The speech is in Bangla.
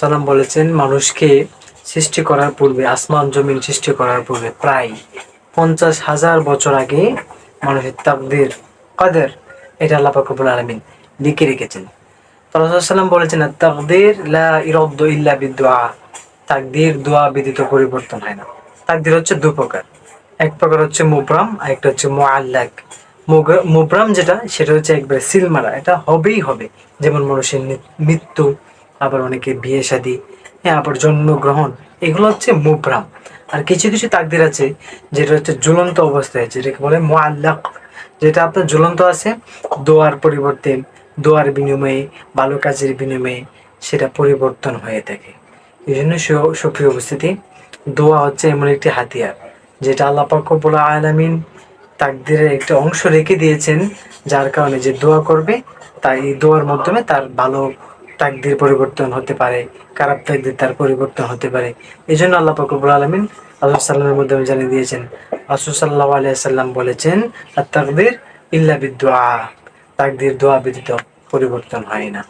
সানা বলেছেন, মানুষকে সৃষ্টি করার পূর্বে, আসমান, জমিন সৃষ্টি করার পূর্বে প্রায় পঞ্চাশ হাজার বছর আগে মানুষের তাকদের, কাদের, এটা আল্লাহ পাকবুল আলমিন লিখে রেখেছেন। সাল্লাম বলেছেন, তাকদের লা ইরদ্দ ইল্লা বিদুয়া তাকদির দোয়া ব্যতীত পরিবর্তন হয় না। তাকদির হচ্ছে দু প্রকার এক প্রকার হচ্ছে মুবরাম আর একটা হচ্ছে মোয়াল্লাক মুবরাম যেটা, সেটা হচ্ছে একবার সিল মারা। এটা হবেই হবে। যেমন মানুষের মৃত্যু, আবার অনেকে বিয়ে শাদী হ্যাঁ আবার জন্মগ্রহণ, এগুলো হচ্ছে মুবরাম। আর কিছু কিছু তাকদির আছে, যেটা হচ্ছে ঝুলন্ত অবস্থায় যেটাকে বলে মোয়াল্লাক যেটা আপনার ঝুলন্ত আছে, দোয়ার পরিবর্তে দোয়ার বিনিময়ে, ভালো কাজের বিনিময়ে সেটা পরিবর্তন হয়ে থাকে। এই জন্য সুপ্রিয় উপস্থিতি দোয়া হচ্ছে এমন একটি হাতিয়ার, যেটা আল্লাহ পাকবুল আলামিন তাকদিরের একটা অংশ রেখে দিয়েছেন, যার কারণে যে দোয়া করবে, তাই এই দোয়ার মাধ্যমে তার ভালো তাকদির পরিবর্তন হতে পারে, খারাপ তাকদির তার পরিবর্তন হতে পারে। এই জন্য আল্লাহ পাকবুল আলমিন আল্লাহ সাল্লামের মাধ্যমে জানিয়ে দিয়েছেন, রাসূল সাল্লাহ আলিয়া সাল্লাম বলেছেন আর তাকদির ইল্লা বিদুয়া তাকদির, দোয়া ব্যতীত পরিবর্তন হয় না।